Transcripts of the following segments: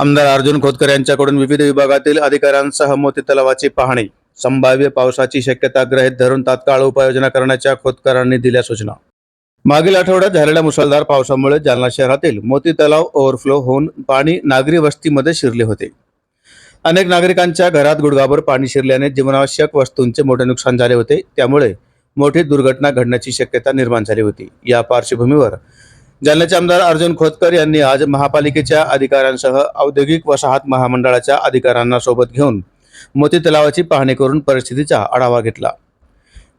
आमदार अर्जुन खोतकर यांच्याकडून विविध विभागातील अधिकाऱ्यांसह मोती तलावाची पाहणी संभाव्य पावसाची शक्यता गृहीत धरून तात्काळ उपाययोजना करण्याच्या खोतकरांनी दिल्या सूचना. मागील आठवड्यात झालेल्या मुसळधार पावसामुळे जालना शहरातील मोती तलाव ओव्हरफ्लो होऊन पाणी नागरी वस्तीमध्ये शिरले होते. अनेक नागरिकांच्या घरात गुडघाभर पाणी शिरल्याने जीवनावश्यक वस्तूंचे मोठे नुकसान झाले होते. त्यामुळे मोठी दुर्घटना घडण्याची शक्यता निर्माण झाली होती. या पार्श्वभूमीवर जालन्याचे आमदार अर्जुन खोतकर यांनी आज महापालिकेच्या अधिकाऱ्यांसह औद्योगिक वसाहत महामंडळाच्या अधिकाऱ्यांना सोबत घेऊन मोती तलावाची पाहणी करून परिस्थितीचा आढावा घेतला.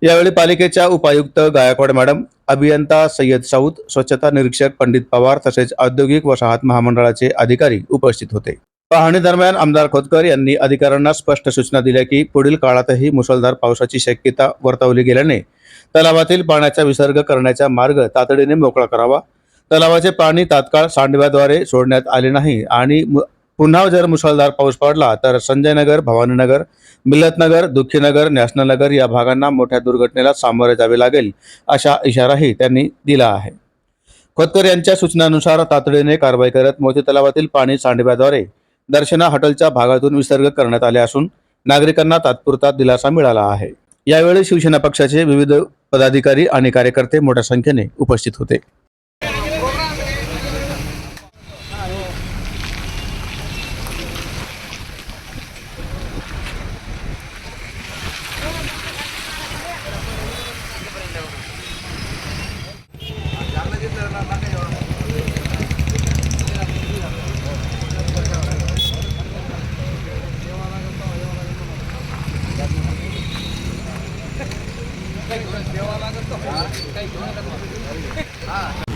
यावेळी पालिकेच्या उपायुक्त गायकवाड मॅडम अभियंता सय्यद साऊद स्वच्छता निरीक्षक पंडित पवार तसेच औद्योगिक वसाहत महामंडळाचे अधिकारी उपस्थित होते. पाहणी दरम्यान आमदार खोतकर यांनी अधिकाऱ्यांना स्पष्ट सूचना दिल्या की पुढील काळातही मुसळधार पावसाची शक्यता वर्तवली गेल्याने तलावातील पाण्याचा विसर्ग करण्याचा मार्ग तातडीने मोकळा करावा तलावाचे पाणी तात्काळ सांडव्याद्वारे सोडण्यात आले नाही आणि पुन्हा जर मुसळधार पाऊस पडला तर संजयनगर भवानीनगर मिलतनगर दुःखीनगर नॅशनलनगर या भागांना मोठ्या दुर्घटनेला सामोरे जावे लागेल अशा इशाराही त्यांनी दिला आहे. खोतकर यांच्या सूचनानुसार तातडीने कारवाई करत मोती तलावातील पाणी सांडव्याद्वारे दर्शना हॉटेलच्या भागातून विसर्ग करण्यात आले असून नागरिकांना तात्पुरता दिलासा मिळाला आहे. यावेळी शिवसेना पक्षाचे विविध पदाधिकारी आणि कार्यकर्ते मोठ्या संख्येने उपस्थित होते. काही घेऊन देवा लागत काही घेऊन